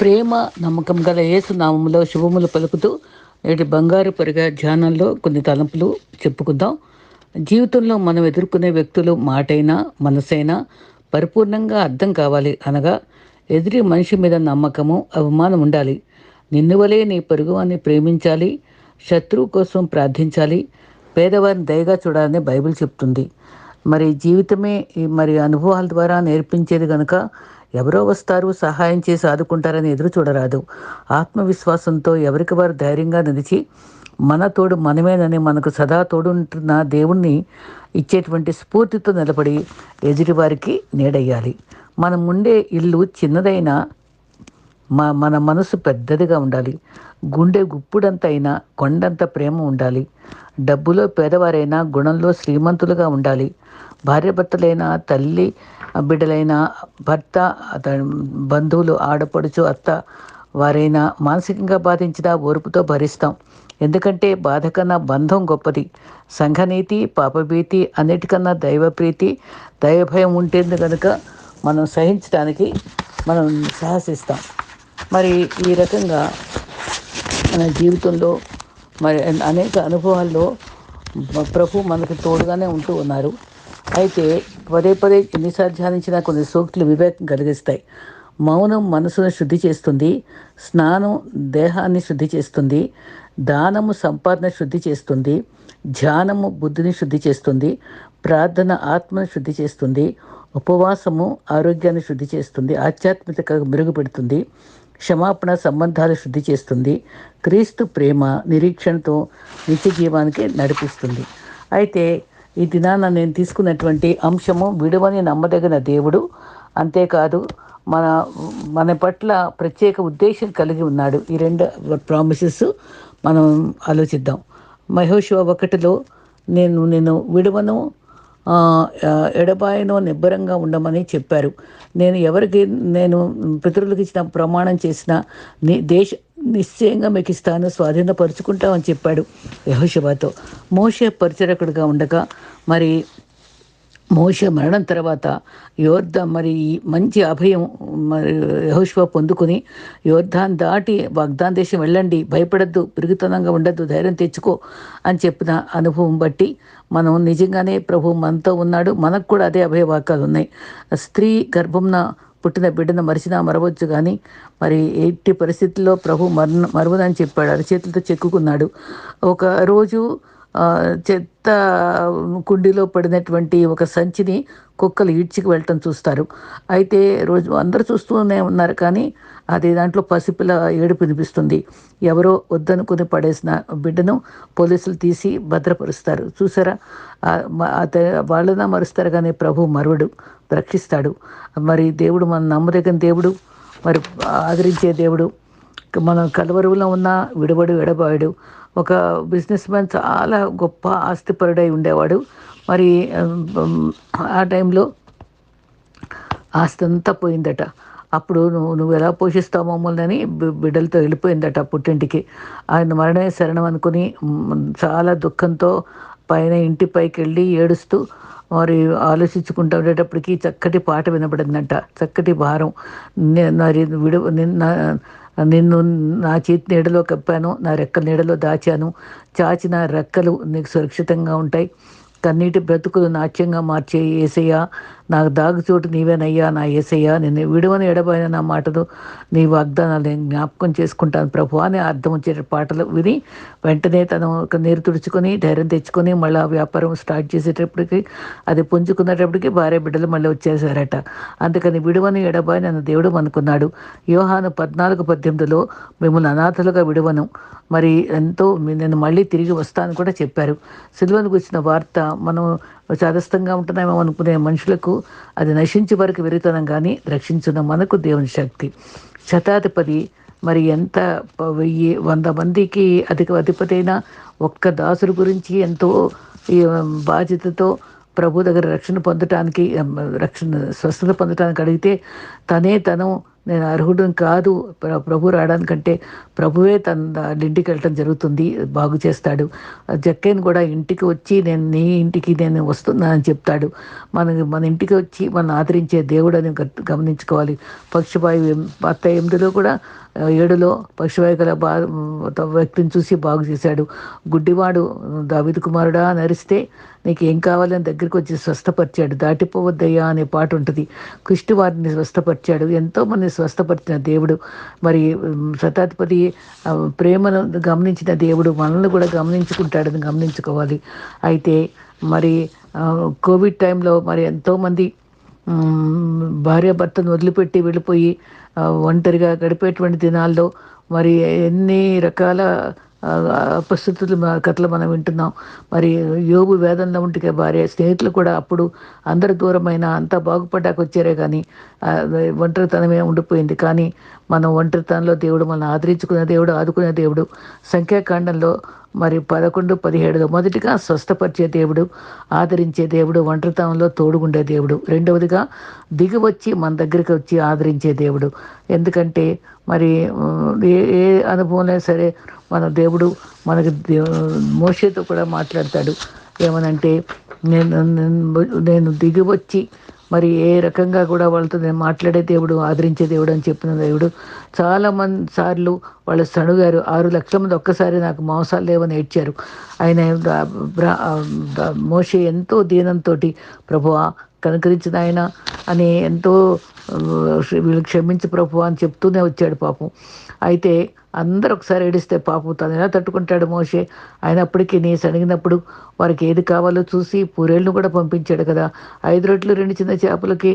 ప్రేమ నమ్మకం గల యేసు నామంలో శుభములు పలుకుతూ నేటి బంగారు పరిగా ధ్యానంలో కొన్ని తలంపులు చెప్పుకుందాం. జీవితంలో మనం ఎదుర్కొనే వ్యక్తులు మాటైనా మనసైనా పరిపూర్ణంగా అర్థం కావాలి అనగా ఎదిరి మనిషి మీద నమ్మకము అవమానం ఉండాలి. నిన్నువలే నీ పొరుగువాన్ని ప్రేమించాలి శత్రువు కోసం ప్రార్థించాలి పేదవారిని దయగా చూడాలని బైబిల్ చెప్తుంది. మరి జీవితమే ఈ మరి అనుభవాల ద్వారా నేర్పించేది కనుక ఎవరో వస్తారు సహాయం చేసి ఆదుకుంటారని ఎదురు చూడరాదు. ఆత్మవిశ్వాసంతో ఎవరికి వారు ధైర్యంగా నిలిచి మన తోడు మనమేనని మనకు సదా తోడుంటున్న దేవుణ్ణి ఇచ్చేటువంటి స్ఫూర్తితో నిలబడి ఎదుటివారికి నీడయ్యాలి. మనం ఉండే ఇల్లు చిన్నదైనా మా మన మనసు పెద్దదిగా ఉండాలి. గుండె గుప్పుడంత అయినా కొండంత ప్రేమ ఉండాలి. డబ్బులో పేదవారైనా గుణంలో శ్రీమంతులుగా ఉండాలి. భార్యాభర్తలైన తల్లి బిడ్డలైన భర్త అతని బంధువులు ఆడపడుచు అత్త వారైనా మానసికంగా బాధించిన ఓర్పుతో భరిస్తాం. ఎందుకంటే బాధ కన్నా బంధం గొప్పది. సంఘనీతి పాపభీతి అన్నిటికన్నా దైవప్రీతి దైవభయం ఉంటుంది కనుక మనం సహించడానికి మనం సాహసిస్తాం. మరి ఈ రకంగా మన జీవితంలో మరి అనేక అనుభవాల్లో ప్రభు మనకు తోడుగానే ఉంటూ ఉన్నారు. అయితే పదే పదే ఎన్నిసార్లు ధ్యానించినా కొన్ని సూక్తులు వివేకం కలిగిస్తాయి. మౌనం మనసును శుద్ధి చేస్తుంది. స్నానం దేహాన్ని శుద్ధి చేస్తుంది. దానము సంపాదన శుద్ధి చేస్తుంది. ధ్యానము బుద్ధిని శుద్ధి చేస్తుంది. ప్రార్థన ఆత్మను శుద్ధి చేస్తుంది. ఉపవాసము ఆరోగ్యాన్ని శుద్ధి చేస్తుంది. ఆధ్యాత్మిక మెరుగుపెడుతుంది. క్షమాపణ సంబంధాలు శుద్ధి చేస్తుంది. క్రీస్తు ప్రేమ నిరీక్షణతో నిత్య జీవానికి నడిపిస్తుంది. అయితే ఈ దినాన నేను తీసుకున్నటువంటి అంశము విడువని నమ్మదగిన దేవుడు. అంతేకాదు మన మన పట్ల ప్రత్యేక ఉద్దేశం కలిగి ఉన్నాడు. ఈ రెండు ప్రామిసెస్ మనం ఆలోచిద్దాం. మహేశ్వ ఒకటిలో నేను నేను విడువను ఎడబాయనో నిబ్బరంగా ఉండమని చెప్పారు. నేను ఎవరికి నేను పితరులకు ఇచ్చిన ప్రమాణం చేసిన నీ దేశ నిశ్చయంగా మీకు ఇస్తాను స్వాధీనపరుచుకుంటామని చెప్పాడు యహోశివాతో మోషే పరిచరకుడుగా ఉండగా మరి మోష మరణం తర్వాత యోర్ధ మరి మంచి అభయం మరి యహోష్వ పొందుకుని యోర్ధాన్ దాటి వాగ్దాన్ దేశం వెళ్ళండి భయపడద్దు పెరుగుతనంగా ఉండద్దు ధైర్యం తెచ్చుకో అని చెప్పిన అనుభవం బట్టి మనం నిజంగానే ప్రభు మనతో ఉన్నాడు. మనకు కూడా అదే అభయవాకాలు ఉన్నాయి. స్త్రీ గర్భంన పుట్టిన బిడ్డను మరిచినా మరవచ్చు కానీ మరి ఎట్టి పరిస్థితుల్లో ప్రభు మరణ మరవదని చెప్పాడు. అరచేతులతో చెక్కుకున్నాడు. ఒక రోజు చెత్త కుండీలో పడినటువంటి ఒక సంచిని కుక్కలు ఈడ్చికి వెళ్ళటం చూస్తారు. అయితే రోజు అందరు చూస్తూనే ఉన్నారు కానీ అది దాంట్లో పసిపిల్ల ఏడుపు వినిపిస్తుంది. ఎవరో వద్దనుకుని పడేసిన బిడ్డను పోలీసులు తీసి భద్రపరుస్తారు. చూసారా? వాళ్ళన మరుస్తారు కానీ ప్రభు మరువడు రక్షిస్తాడు. మరి దేవుడు మన నమ్మదగిన దేవుడు మరి ఆదరించే దేవుడు మనం కలవరువులో ఉన్న విడబడు విడబాయుడు ఒక బిజినెస్ మ్యాన్ చాలా గొప్ప ఆస్తిపరుడై ఉండేవాడు. మరి ఆ టైంలో ఆస్తి అంతా పోయిందట. అప్పుడు నువ్వు నువ్వు ఎలా పోషిస్తావు మమ్మల్ని అని బిడ్డలతో వెళ్ళిపోయిందట పుట్టింటికి. ఆయన మరణమే శరణం అనుకుని చాలా దుఃఖంతో పైన ఇంటి పైకి వెళ్ళి ఏడుస్తూ మరి ఆలోచించుకుంటూ ఉండేటప్పటికి చక్కటి పాట వినబడిందంట. చక్కటి భారం. మరి విడు నిన్న నిన్ను నా చేతి నీడలో కప్పాను నా రెక్కల నీడలో దాచాను. చాచిన రెక్కలు నీకు సురక్షితంగా ఉంటాయి. కన్నీటి బ్రతుకులు నాట్యంగా మార్చే ఏసయ్యా నాకు దాగుచోటు నీవేనయ్యా నా ఏసయ్యా నేను విడువని ఎడబోయిన నా మాటలు నీ వాగ్దానాలు నేను జ్ఞాపకం చేసుకుంటాను ప్రభు అని అర్థం వచ్చే పాటలు విని వెంటనే తను ఒక నీరు తుడుచుకొని ధైర్యం తెచ్చుకొని మళ్ళీ వ్యాపారం స్టార్ట్ చేసేటప్పటికి అది పుంజుకునేటప్పటికి భార్య బిడ్డలు మళ్ళీ వచ్చేసారట. అందుకని విడువని ఎడబాయి నన్ను దేవుడు అనుకున్నాడు. యోహాను పద్నాలుగు పద్దెనిమిదిలో మిమ్మల్ని అనాథలుగా విడువను. మరి ఎంతో నేను మళ్ళీ తిరిగి వస్తాను కూడా చెప్పారు. సిల్వను గురించిన వార్త మనం చదస్తంగా ఉంటున్నామేమో అనుకునే మనుషులకు అది నశించి వరకు వెరితనం కానీ రక్షించిన మనకు దేవుని శక్తి. శతాధిపతి మరి ఎంత వెయ్యి వంద మందికి అధిక అధిపతి అయినా ఒక్క దాసుడు గురించి ఎంతో బాధ్యతతో ప్రభు దగ్గర రక్షణ పొందటానికి రక్షణ స్వస్థత పొందటానికి అడిగితే తనే తను నేను అర్హుడిని కాదు. ప్ర- ప్రభు రావడానికంటే ప్రభువే తన ఇంటికి వెళ్ళటం జరుగుతుంది. బాగు చేస్తాడు. జక్కైన్ కూడా ఇంటికి వచ్చి నేను నీ ఇంటికి నేను వస్తున్నానని చెప్తాడు. మన మన ఇంటికి వచ్చి మన ఆదరించే దేవుడు అని గ- గమనించుకోవాలి. పక్షివాయు అత్త పత్త ఎనిమిదిలో కూడా ఏడులో పక్షివాయు గల బా త- వ్యక్తిని చూసి బాగు చేశాడు. గుడ్డివాడు దావిదు కుమారుడా నరిస్తే నీకు ఏం కావాలని దగ్గరికి వచ్చి స్వస్థపరిచాడు. దాటిపోవద్దయ్యా అనే పాట ఉంటుంది. కుష్టి వారిని స్వస్థపరిచాడు. ఎంతో మంది స్వస్థపరిచిన దేవుడు. మరి శతాధిపతి ప్రేమను గమనించిన దేవుడు మనల్ని కూడా గమనించుకుంటాడని గమనించుకోవాలి. అయితే మరి కోవిడ్ టైంలో మరి ఎంతోమంది మ్, భార్యాభర్తను వదిలిపెట్టి వెళ్ళిపోయి ఒంటరిగా గడిపేటువంటి దినాల్లో మరి ఎన్ని రకాల పరిస్థితులు మన- కథలు మనం వింటున్నాం. మరి యోగు వేదంలో ఉంటే భార్య స్నేహితులు కూడా అప్పుడు అందరు దూరమైన అంతా బాగుపడ్డాక వచ్చారే కానీ ఒంటరితనమే ఉండిపోయింది. కానీ మనం ఒంటరితనంలో దేవుడు మనం ఆదరించుకునే దేవుడు ఆదుకునే దేవుడు. సంఖ్యాకాండంలో మరి పదకొండు పదిహేడులో మొదటిగా స్వస్థపరిచే దేవుడు ఆదరించే దేవుడు ఒంటరితనంలో తోడుగుండే దేవుడు. రెండవదిగా దిగి వచ్చి మన దగ్గరికి వచ్చి ఆదరించే దేవుడు. ఎందుకంటే మరి ఏ ఏ అనుభవంలో సరే మన దేవుడు మనకి దే- మోషేతో కూడా మాట్లాడతాడు. ఏమనంటే నేను నేను- నేను దిగి వచ్చి మరి ఏ రకంగా కూడా వాళ్ళతో నేను మాట్లాడే దేవుడు ఆదరించే దేవుడు అని చెప్పిన దేవుడు. చాలా మంది సార్లు వాళ్ళు సణుగారు ఆరు లక్షల మంది ఒక్కసారి నాకు మాంసాలు లేవని ఏడ్చారు. ఆయన ద- మోషే ఎంతో దీనంతో ప్రభువా కనుకరించిన ఆయన అని ఎంతో వీళ్ళు క్షమించి ప్రభు అని చెప్తూనే వచ్చాడు పాపం. అయితే అందరు ఒకసారి ఏడిస్తే పాపం తను ఎలా తట్టుకుంటాడు మోషే? అయినప్పటికీ నీ సణిగినప్పుడు వారికి ఏది కావాలో చూసి పూరేళ్ళను కూడా పంపించాడు కదా. ఐదు రొట్లు రెండు చిన్న చేపలకి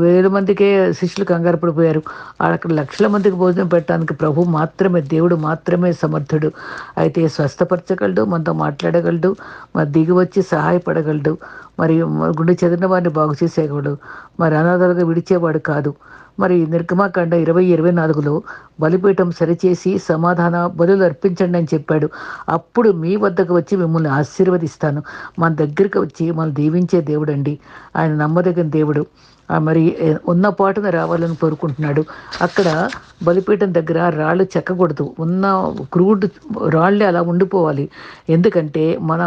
వేల మందికే శిష్యులు కంగారు పడిపోయారు. అక్కడ లక్షల మందికి భోజనం పెట్టడానికి ప్రభు మాత్రమే దేవుడు మాత్రమే సమర్థుడు. అయితే స్వస్థపరచగలడు మనతో మాట్లాడగలడు మరి దిగి వచ్చి సహాయపడగలడు మరి గుండె చెదిరిన వారిని బాగు చేసేవాడు మరి అనాథాలుగా విడిచేవాడు కాదు. మరి నిర్గమాకాండ ఇరవై ఇరవై నాలుగులో బలిపీఠం సరిచేసి సమాధాన బలులు అర్పించండి అని చెప్పాడు. అప్పుడు మీ వద్దకు వచ్చి మిమ్మల్ని ఆశీర్వదిస్తాను. మన దగ్గరికి వచ్చి మనం దీవించే దేవుడు అండి ఆయన నమ్మదగిన దేవుడు. మరి ఉన్న పాటున రావాలని కోరుకుంటున్నాడు. అక్కడ బలిపీఠం దగ్గర రాళ్ళు చెక్కకూడదు. ఉన్న క్రూడ్ రాళ్ళే అలా ఉండిపోవాలి. ఎందుకంటే మన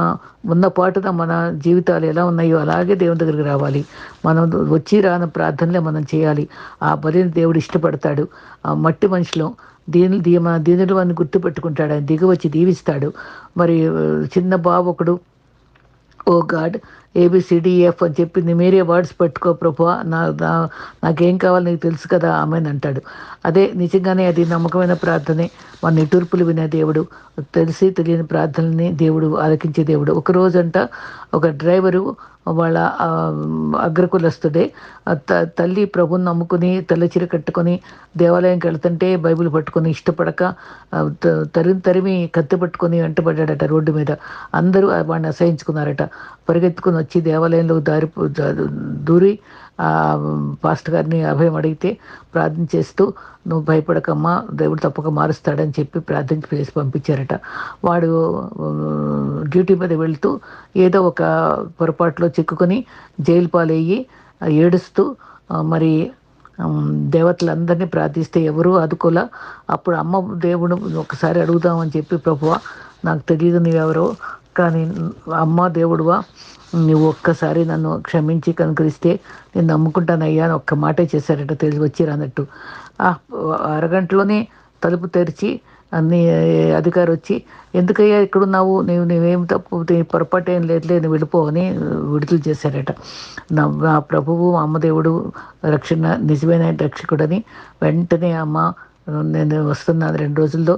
ఉన్న పాటున మన జీవితాలు ఎలా ఉన్నాయో అలాగే దేవుని దగ్గరికి రావాలి. మనం వచ్చి రాని ప్రార్థనలే మనం చేయాలి. ఆ బలిని దేవుడు ఇష్టపడతాడు. ఆ మట్టి మనుషులు దీని దీ మన దీనిలో అని గుర్తుపెట్టుకుంటాడు. ఆయన దిగి వచ్చి దీవిస్తాడు. మరి చిన్న బాబు ఒకడు ఓ గాడ్ ఏబిసిడిఎఫ్ అని చెప్పింది. మీరే వర్డ్స్ పెట్టుకో ప్రభు. నా నా- నాకేం కావాలి నీకు తెలుసు కదా ఆమెను అంటాడు. అదే నిజంగానే అది నమ్మకమైన ప్రార్థనే. మన నిటూర్పులు వినే దేవుడు తెలిసి తెలియని ప్రార్థనని దేవుడు ఆలకించే దేవుడు. ఒక రోజంట ఒక డ్రైవరు వాళ్ళ అగ్రకులస్తుడే త- తల్లి ప్రభుని నమ్ముకుని తెల్లచీర కట్టుకొని దేవాలయంకి వెళ్తుంటే బైబిల్ పట్టుకొని ఇష్టపడక త- తరిమి తరిమి కత్తి పట్టుకొని వెంటబడ్డాడట రోడ్డు మీద. అందరూ వాడిని అసహించుకున్నారట. పరిగెత్తుకుని వచ్చి దేవాలయంలో దారి దూరి పాస్ట్ గారిని అభయం అడిగితే ప్రార్థన చేస్తూ నువ్వు భయపడకమ్మా దేవుడు తప్పక మారుస్తాడని చెప్పి ప్రార్థన చేసి పంపించారట. వాడు డ్యూటీ మీద వెళ్తూ ఏదో ఒక పొరపాటులో చిక్కుకొని జైలు పాలయ్యి ఏడుస్తూ మరి దేవతలందరినీ ప్రార్థిస్తే ఎవరూ అదుకోలే అప్పుడు అమ్మ దేవుడు ఒకసారి అడుగుదామని చెప్పి ప్రభువ నాకు తెలియదు నీవెవరో కానీ అమ్మ దేవుడువా నువ్వు ఒక్కసారి నన్ను క్షమించి కనుకరిస్తే నేను నమ్ముకుంటానయ్యా అని ఒక్క మాటే చేశారట తెలిసి వచ్చిరన్నట్టు ఆ అరగంటలోనే తలుపు తెరిచి అన్ని అధికారి వచ్చి ఎందుకయ్యా ఇక్కడున్నావు? నీవు నీవేం తప్పు నీ పొరపాటు ఏం లేదులే నువ్వు వెళ్ళిపోవని విడుదల చేశారట. నా ప్రభువు అమ్మదేవుడు అమ్మ దేవుడు రక్షణ నిజమైన రక్షకుడని వెంటనే అమ్మ నేను వస్తున్నాను రెండు రోజుల్లో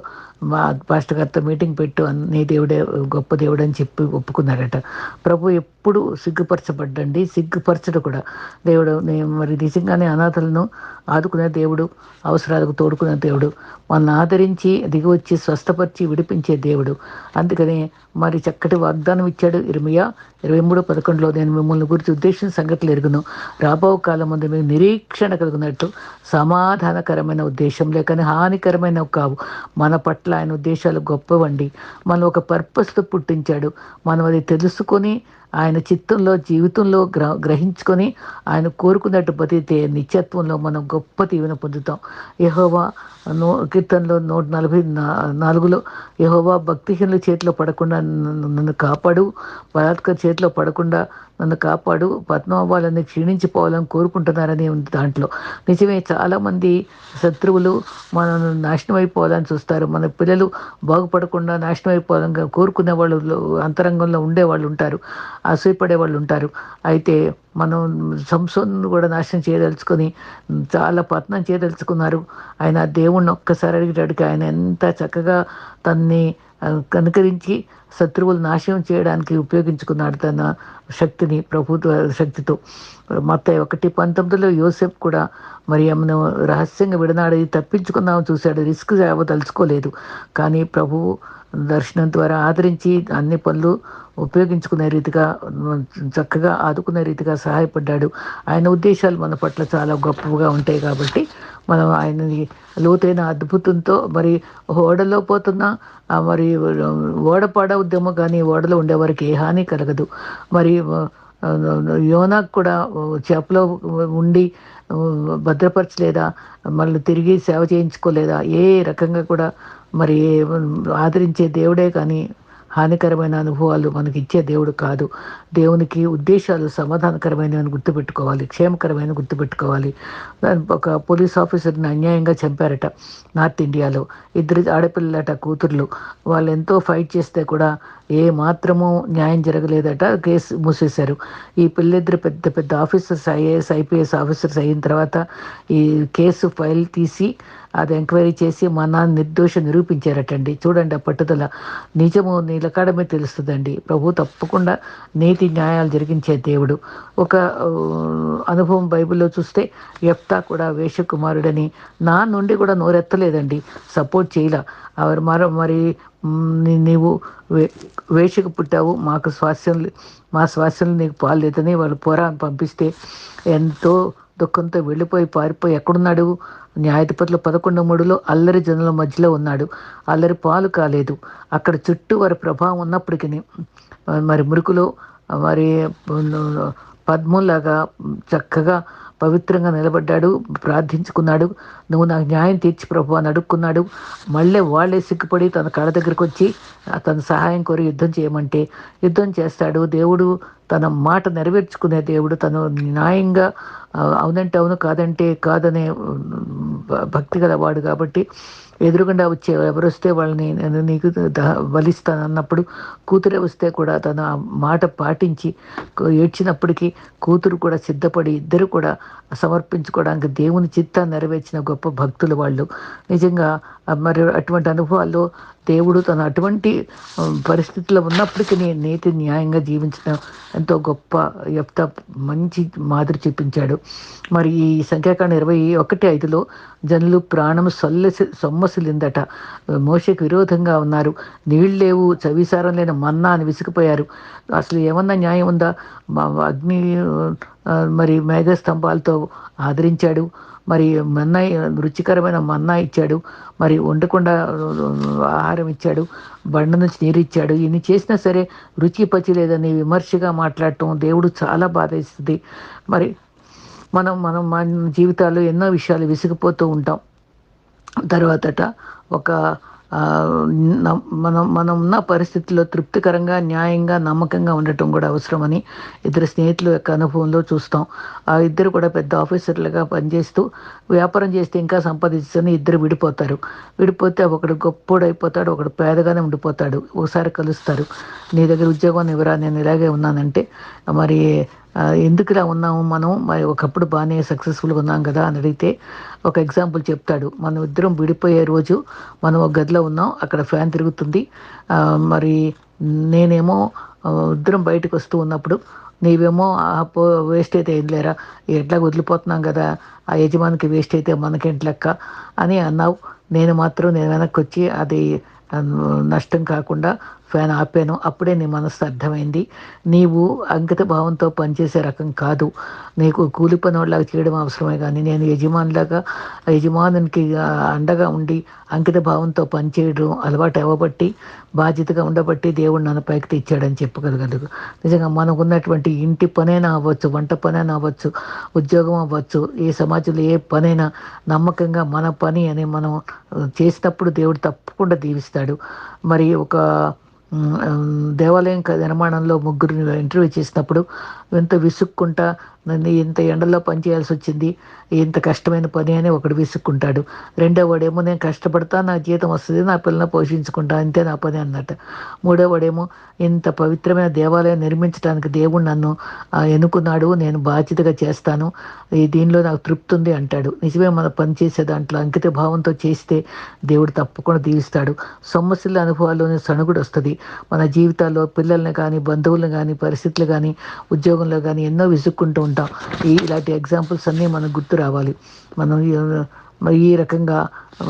పాస్టర్ గారితో మీటింగ్ పెట్టు నీ దేవుడే గొప్ప దేవుడు అని చెప్పి ఒప్పుకున్నాడట ప్రభు ఎప్పుడు సిగ్గుపరచబడ్డండి. సిగ్గుపరచడు కూడా. దేవుడు నేను మరి నిజంగానే అనాథలను ఆదుకునే దేవుడు అవసరాలకు తోడుకునే దేవుడు మనల్ని ఆదరించి దిగి వచ్చి స్వస్థపరిచి విడిపించే దేవుడు. అందుకని మరి చక్కటి వాగ్దానం ఇచ్చాడు ఇరవయా ఇరవై మూడు పదకొండులో. నేను మిమ్మల్ని గురించి ఉద్దేశించిన సంగతులు ఎరుగును. రాబో కాలం ముందు మీకు నిరీక్షణ కలిగినట్టు సమాధానకరమైన ఉద్దేశం లేకని హానికరమైన కావు. మన పట్ల ఆయన ఉద్దేశాలు గొప్పవండి. మనం ఒక పర్పస్తో పుట్టించాడు. మనం అది తెలుసుకొని ఆయన చిత్తంలో జీవితంలో గ్ర గ్రహించుకొని ఆయన కోరుకున్నట్టు బతికితే నిత్యత్వంలో మనం గొప్ప దీవెన పొందుతాం. యహోవా నూ కీర్తనలో నూట నలభై నా- నాలుగులో యహోవా భక్తిహీనుల చేతిలో పడకుండా నన్ను కాపాడు. బలాత్కార చేతిలో పడకుండా నన్ను కాపాడు. పద్మవాళ్ళని క్షీణించిపోవాలని కోరుకుంటున్నారని ఉంది దాంట్లో. నిజమే చాలామంది శత్రువులు మనను నాశనం అయిపోవాలని చూస్తారు. మన పిల్లలు బాగుపడకుండా నాశనం అయిపోవాలని కోరుకునే వాళ్ళు అంతరంగంలో ఉండే వాళ్ళు ఉంటారు. అసూయపడే వాళ్ళు ఉంటారు. అయితే మనం సంసోన్ను కూడా నాశనం చేయదలుచుకొని చాలా పతనం చేయదలుచుకున్నారు. ఆయన దేవుణ్ణి ఒక్కసారి అడిగేటడికి ఆయన ఎంత చక్కగా తన్ని కనుకరించి శత్రువులు నాశనం చేయడానికి ఉపయోగించుకున్నాడు తన శక్తిని ప్రభుత్వ శక్తితో. మొత్తం ఒకటి పంతొమ్మిదిలో యోసెఫ్ కూడా మరి ఆమెను రహస్యంగా విడనాడి తప్పించుకుందామని చూశాడు. రిస్క్ తలుచుకోలేదు. కానీ ప్రభువు దర్శనం ద్వారా ఆదరించి అన్ని పనులు ఉపయోగించుకునే రీతిగా చక్కగా ఆదుకునే రీతిగా సహాయపడ్డాడు. ఆయన ఉద్దేశాలు మన పట్ల చాలా గొప్పగా ఉంటాయి కాబట్టి మనం ఆయనని లోతైన అద్భుతంతో మరి ఓడలో పోతున్నా మరి ఓడ పాడవుద్దేమో కానీ ఓడలో ఉండేవారికి ఏ హాని కలగదు. మరి యోనాకు కూడా చేపలో ఉండి భద్రపరచలేదా? మళ్ళీ తిరిగి సేవ చేయించుకోలేదా? ఏ రకంగా కూడా మరి ఆదరించే దేవుడే కానీ హానికరమైన అనుభవాలు మనకి ఇచ్చే దేవుడు కాదు. దేవునికి ఉద్దేశాలు సమాధానకరమైనవి గుర్తుపెట్టుకోవాలి క్షేమకరమైన గుర్తుపెట్టుకోవాలి. ఒక పోలీస్ ఆఫీసర్ని అన్యాయంగా చంపారట నార్త్ ఇండియాలో. ఇద్దరు ఆడపిల్లలట కూతుర్లు. వాళ్ళు ఎంతో ఫైట్ చేస్తే కూడా ఏ మాత్రము న్యాయం జరగలేదట కేసు మూసేశారు. ఈ పిల్లిద్దరు పెద్ద పెద్ద ఆఫీసర్స్ ఐఏఎస్ ఐపీఎస్ ఆఫీసర్స్ అయిన తర్వాత ఈ కేసు ఫైల్ తీసి అది ఎంక్వైరీ చేసి మా నాన్న నిర్దోష నిరూపించారటండి. చూడండి ఆ పట్టుదల నిజము నీలకాడమే తెలుస్తుందండి. ప్రభు తప్పకుండా నీతి న్యాయాలు జరిగించే దేవుడు. ఒక అనుభవం బైబిల్లో చూస్తే ఎఫ్తా కూడా వేషకుమారుడని నా నుండి కూడా నోరెత్తలేదండి. సపోర్ట్ చేయలే. அவர் మరో మరి మ్, నీ- నీవు వే వేషకు పుట్టావు మాకు స్వాస్థ్యం లే- మా స్వాస్థ్యం నీకు పాలు లేదని వాళ్ళు పోరా అని పంపిస్తే ఎంతో దుఃఖంతో వెళ్ళిపోయి పారిపోయి ఎక్కడున్నాడు న్యాయాధిపతులు పదకొండు మూడులో అల్లరి జనుల మధ్యలో ఉన్నాడు అల్లరి పాలు కాలేదు అక్కడ చుట్టూ వారి ప్రభావం ఉన్నప్పటికీ మరి మురుకులో మరి పద్మంలాగా చక్కగా పవిత్రంగా నిలబడ్డాడు ప్రార్థించుకున్నాడు. నువ్వు నాకు న్యాయం తీర్చి ప్రభు అని అడుక్కున్నాడు. మళ్ళీ వాళ్ళే సిగ్గుపడి తన కళ దగ్గరికి వచ్చి తన సహాయం కోరి యుద్ధం చేయమంటే యుద్ధం చేస్తాడు. దేవుడు తన మాట నెరవేర్చుకునే దేవుడు. తను న్యాయంగా అవునంటే అవును కాదంటే కాదనే భ- భక్తి గలవాడు కాబట్టి ఎదురుగుండా వచ్చే ఎవరు వస్తే వాళ్ళని నేను నీకు ద- బలిస్తాను అన్నప్పుడు కూతురే వస్తే కూడా తన ఆ మాట పాటించి ఏడ్చినప్పటికీ కూతురు కూడా సిద్ధపడి ఇద్దరు కూడా సమర్పించుకోవడానికి దేవుని చిత్తాన్ని నెరవేర్చిన గొప్ప భక్తులు వాళ్ళు. నిజంగా మరి అటువంటి అనుభవాల్లో దేవుడు తన అటువంటి పరిస్థితుల్లో ఉన్నప్పటికీ నీతి న్యాయంగా జీవించడం ఎంతో గొప్ప యొక్క మంచి మాదిరి చూపించాడు. మరి ఈ సంఖ్యాకాండ ఇరవై ఒకటి ఐదులో జనులు ప్రాణం సొల్లసి సొమ్మసిలిందట మోషకు విరోధంగా ఉన్నారు. నీళ్ళు లేవు చవిసారం లేని మన్నా అని విసిగిపోయారు. అసలు ఏమన్నా న్యాయం ఉందా? మా అగ్ని మరి మేఘస్తంభాలతో ఆదరించాడు. మరి మన్నా రుచికరమైన మన్నా ఇచ్చాడు. మరి వండకుండా ఆహారం ఇచ్చాడు. బండ నుంచి నీరు ఇచ్చాడు. ఇన్ని చేసినా సరే రుచి పచ్చి లేదని విమర్శగా మాట్లాడటం దేవుడు చాలా బాధ ఇస్తుంది మరి మనం మనం మన జీవితాల్లో ఎన్నో విషయాలు విసిగిపోతూ ఉంటాం. తర్వాతట ఒక మనం మనం ఉన్న పరిస్థితుల్లో తృప్తికరంగా న్యాయంగా నమ్మకంగా ఉండటం కూడా అవసరమని ఇద్దరు స్నేహితుల యొక్క అనుభవంలో చూస్తాం. ఆ ఇద్దరు కూడా పెద్ద ఆఫీసర్లుగా పనిచేస్తూ వ్యాపారం చేస్తే ఇంకా సంపాదించుకొని ఇద్దరు విడిపోతారు. విడిపోతే ఒకడు గొప్పోడు అయిపోతాడు ఒకడు పేదగానే ఉండిపోతాడు. ఒకసారి కలుస్తారు. నీ దగ్గర ఉద్యోగం ఇవ్వరా? నేను ఇలాగే ఉన్నానంటే మరి ఎందుకులా ఉన్నాము మనం? మరి ఒకప్పుడు బాగానే సక్సెస్ఫుల్గా ఉన్నాం కదా అని అడిగితే ఒక ఎగ్జాంపుల్ చెప్తాడు. మనం ఇద్దరం విడిపోయే రోజు మనం ఒక గదిలో ఉన్నాం అక్కడ ఫ్యాన్ తిరుగుతుంది. మరి నేనేమో ఇద్దరం బయటకు వస్తూ ఉన్నప్పుడు నీవేమో పో వేస్ట్ అయితే ఏం లేరా ఎట్లా వదిలిపోతున్నాం కదా. ఆ యజమానికి వేస్ట్ అయితే మనకేంటి లెక్క అని అన్నావు. నేను మాత్రం నేను వెనక్కి వచ్చి అది నష్టం కాకుండా ఫ్యాన్ ఆపాను. అప్పుడే నీ మనసు అర్థమైంది. నీవు అంకిత భావంతో పనిచేసే రకం కాదు. నీకు కూలి పని చేయడం అవసరమే కానీ నేను యజమానిలాగా యజమానునికి అండగా ఉండి అంకిత భావంతో పనిచేయడం అలవాటు అవ్వబట్టి బాధ్యతగా ఉండబట్టి దేవుడు నన్ను పైకి తెచ్చాడని చెప్పగలగలదు నిజంగా మనకు ఉన్నటువంటి ఇంటి పనైనా అవ్వచ్చు వంట పనైనా అవ్వచ్చు ఉద్యోగం అవ్వచ్చు ఏ సమాజంలో ఏ పనైనా నమ్మకంగా మన పని అని మనం చేసినప్పుడు దేవుడు తప్పకుండా దీవిస్తాడు. మరి ఒక దేవాలయం క- నిర్మాణంలో ముగ్గురు ఇంటర్వ్యూ చేసినప్పుడు ఎంత విసుక్కుంటా నన్ను ఇంత ఎండలో పని చేయాల్సి వచ్చింది ఇంత కష్టమైన పని అని ఒకడు విసుక్కుంటాడు. రెండో వాడేమో నేను కష్టపడతా నా జీతం వస్తుంది నా పిల్లల్ని పోషించుకుంటా అంతే నా పని అన్నట్టు మూడో వాడేమో ఇంత పవిత్రమైన దేవాలయం నిర్మించడానికి దేవుడు నన్ను ఆ, ఎన్నుకున్నాడు నేను బాధ్యతగా చేస్తాను ఈ దీనిలో నాకు తృప్తి ఉంది అంటాడు. నిజమే మన పని చేసే దాంట్లో అంకిత భావంతో చేస్తే దేవుడు తప్పకుండా దీవిస్తాడు. సొమ్మసిల్ల అనుభవాల్లోనే సణుగుడు వస్తుంది. మన జీవితాల్లో పిల్లల్ని కానీ బంధువులను కానీ పరిస్థితులు కానీ జీవితంలో కానీ ఎన్నో విసుక్కుంటూ ఉంటాం. ఈ ఇలాంటి ఎగ్జాంపుల్స్ అన్నీ మనకు గుర్తు రావాలి. మనం ఈ- రకంగా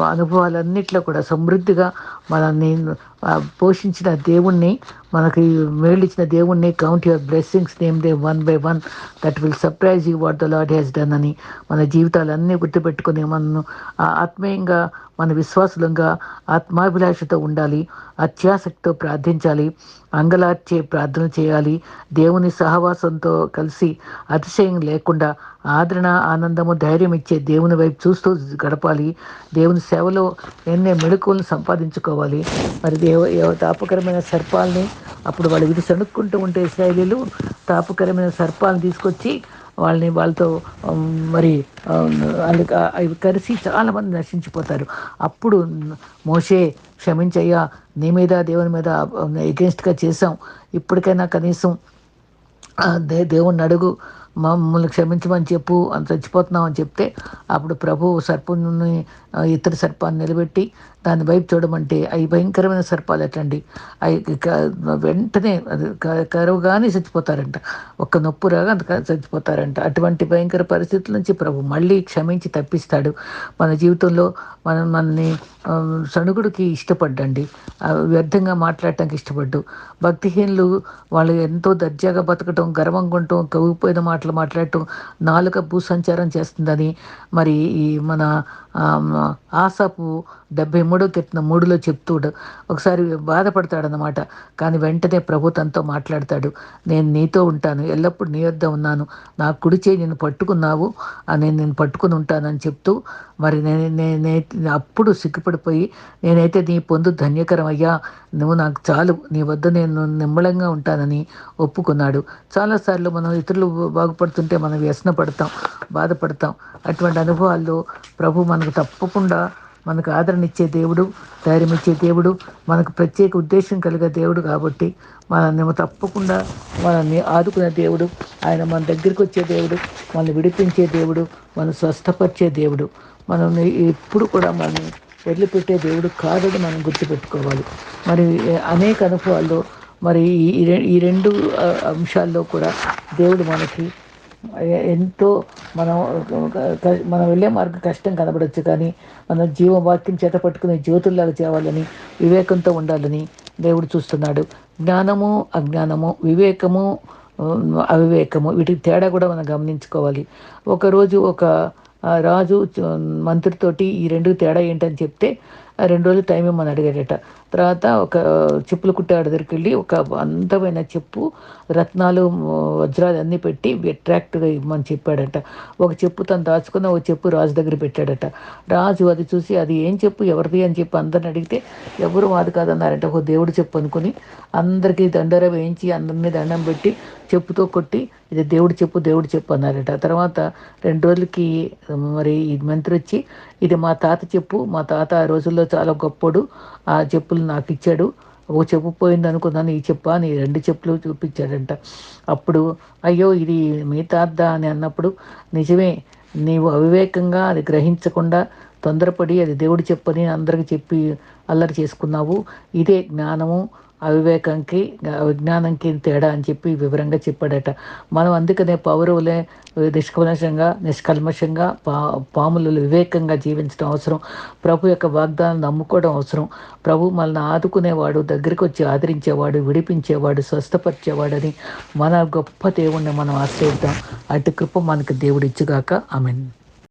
అనుభవాలన్నిట్లో కూడా సమృద్ధిగా మనల్ని పోషించిన దేవుణ్ణి మనకి మేలిచ్చిన దేవుణ్ణి count your blessings name they one by one that will surprise you what the Lord has done అని మన జీవితాలన్నీ గుర్తుపెట్టుకుని మనను ఆ ఆత్మీయంగా మన విశ్వాసులంగా ఆత్మాభిలాషతో ఉండాలి అత్యాసక్తితో ప్రార్థించాలి అంగలార్చే ప్రార్థన చేయాలి దేవుని సహవాసంతో కలిసి అతిశయం లేకుండా ఆదరణ ఆనందము ధైర్యం ఇచ్చే దేవుని వైపు చూస్తూ గడపాలి దేవుని సేవలో ఎన్నే మెళుకువలను సంపాదించుకోవాలి. మరి తాపకరమైన సర్పాలని అప్పుడు వాళ్ళు విధి సణుక్కుంటూ ఉంటే ఇస్రాయేలీలు తాపకరమైన సర్పాలను తీసుకొచ్చి వాళ్ళని వాళ్ళతో మరి అవి కలిసి చాలామంది నశించిపోతారు. అప్పుడు మోషే క్షమించయ్యా నీ మీద దేవుని మీద ఎగెన్స్ట్గా చేసాం ఇప్పటికైనా కనీసం దే దేవుణ్ణి అడుగు. మమ్మల్ని క్షమించమని చెప్పు అని చచ్చిపోతున్నాం అని చెప్తే అప్పుడు ప్రభు సర్పుని ఇతర సర్పాన్ని నిలబెట్టి దాని వైపు చూడమంటే అవి భయంకరమైన సర్పాలు ఎట్లండి అవి వెంటనే అది కరువుగానే చచ్చిపోతారంట. ఒక్క నొప్పు రాగా అంత చచ్చిపోతారంట. అటువంటి భయంకర పరిస్థితుల నుంచి ప్రభు మళ్ళీ క్షమించి తప్పిస్తాడు. మన జీవితంలో మనం మనల్ని సణుగుడికి ఇష్టపడ్డండి. వ్యర్థంగా మాట్లాడటానికి ఇష్టపడ్డు. భక్తిహీనులు వాళ్ళు ఎంతో దర్జాగా బతకటం గర్వంగా ఉండటం కవిపోయిన మాటలు మాట్లాడటం నాలుక భూసంచారం చేస్తుందని. మరి ఈ మన ఆసాపు డెబ్బై మూడో కీర్తన మూడులో చెప్తూడు ఒకసారి బాధపడతాడనమాట కానీ వెంటనే ప్రభు తనతో మాట్లాడతాడు. నేను నీతో ఉంటాను. ఎల్లప్పుడూ నీ వద్ద ఉన్నాను. నా కుడి చేయి నేను పట్టుకున్నావు నేను నేను పట్టుకుని ఉంటానని చెప్తూ మరి నేను నేనే అప్పుడు సిగ్గుపడిపోయి నేనైతే నీ పొందు ధన్యకరం అయ్యా. నువ్వు నాకు చాలు. నీ వద్ద నేను నిమ్మళంగా ఉంటానని ఒప్పుకున్నాడు. చాలాసార్లు మనం ఇతరులు బాగుపడుతుంటే మనం వ్యసన పడతాం బాధపడతాం. అటువంటి అనుభవాల్లో ప్రభు మన మనకు తప్పకుండా మనకు ఆదరణ ఇచ్చే దేవుడు ధైర్యం ఇచ్చే దేవుడు మనకు ప్రత్యేక ఉద్దేశం కలిగే దేవుడు కాబట్టి మనల్ని తప్పకుండా మనల్ని ఆదుకునే దేవుడు ఆయన మన దగ్గరికి వచ్చే దేవుడు మనల్ని విడిపించే దేవుడు మనం స్వస్థపరిచే దేవుడు మనం ఎప్పుడు కూడా మనల్ని వదిలిపెట్టే దేవుడు కాదని మనం గుర్తుపెట్టుకోవాలి. మరి అనేక అనుభవాల్లో మరి ఈ- ఈ రెండు అంశాల్లో కూడా దేవుడు మనకి ఎంతో మనం మనం వెళ్ళే మార్గం కష్టం కనబడవచ్చు కానీ మనం జీవవాక్యం చేత పట్టుకునే జ్యోతుల్లాగా చేయాలని వివేకంతో ఉండాలని దేవుడు చూస్తున్నాడు. జ్ఞానము అజ్ఞానము వివేకము అవివేకము వీటికి తేడా కూడా మనం గమనించుకోవాలి. ఒకరోజు ఒక రాజు మంత్రితోటి ఈ రెండు తేడా ఏంటని చెప్తే రెండు రోజులు టైం ఇమ్మని అడిగాడట. తర్వాత ఒక చెప్పులు కుట్టాడు దగ్గరికి వెళ్ళి ఒక అందమైన చెప్పు రత్నాలు వజ్రాలు అన్నీ పెట్టి అట్రాక్ట్గా ఇవ్వమని చెప్పాడట. ఒక చెప్పు తను దాచుకున్న ఒక చెప్పు రాజు దగ్గర పెట్టాడట. రాజు అది చూసి అది ఏం చెప్పు ఎవరిది అని చెప్పి అందరిని అడిగితే ఎవరు మాది కాదన్నారంట. ఒక దేవుడు చెప్పు అనుకుని అందరికీ దండర వేయించి అందరినీ దండం పెట్టి చెప్పుతో కొట్టి ఇది దేవుడు చెప్పు దేవుడు చెప్పు అన్నారట. తర్వాత రెండు రోజులకి మరి ఇది మంత్రి వచ్చి ఇది మా తాత చెప్పు మా తాత ఆ రోజుల్లో చాలా గొప్పడు. ఆ చెప్పులు నాకు ఇచ్చాడు. ఓ చెప్పు పోయింది అనుకున్నాను ఈ చెప్పు అని రెండు చెప్పులు చూపించాడంట. అప్పుడు అయ్యో ఇది మీ తాత అని అన్నప్పుడు నిజమే నీవు అవివేకంగా అది గ్రహించకుండా తొందరపడి అది దేవుడు చెప్పని అందరికి చెప్పి అల్లరి చేసుకున్నావు. ఇదే జ్ఞానము అవివేకంకి విజ్ఞానంకి తేడా అని చెప్పి వివరంగా చెప్పాడట. మనం అందుకనే పౌరవులే నిష్కల్మషంగా నిష్కల్మషంగా పా పాములు వివేకంగా జీవించడం అవసరం. ప్రభు యొక్క వాగ్దానం నమ్ముకోవడం అవసరం. ప్రభు మనల్ని ఆదుకునేవాడు దగ్గరికి వచ్చి ఆదరించేవాడు విడిపించేవాడు స్వస్థపరిచేవాడని మన గొప్ప దేవుణ్ణి మనం ఆశ్రయిద్దాం. అటు కృప మనకు దేవుడు ఇచ్చుగాక ఆమెన్.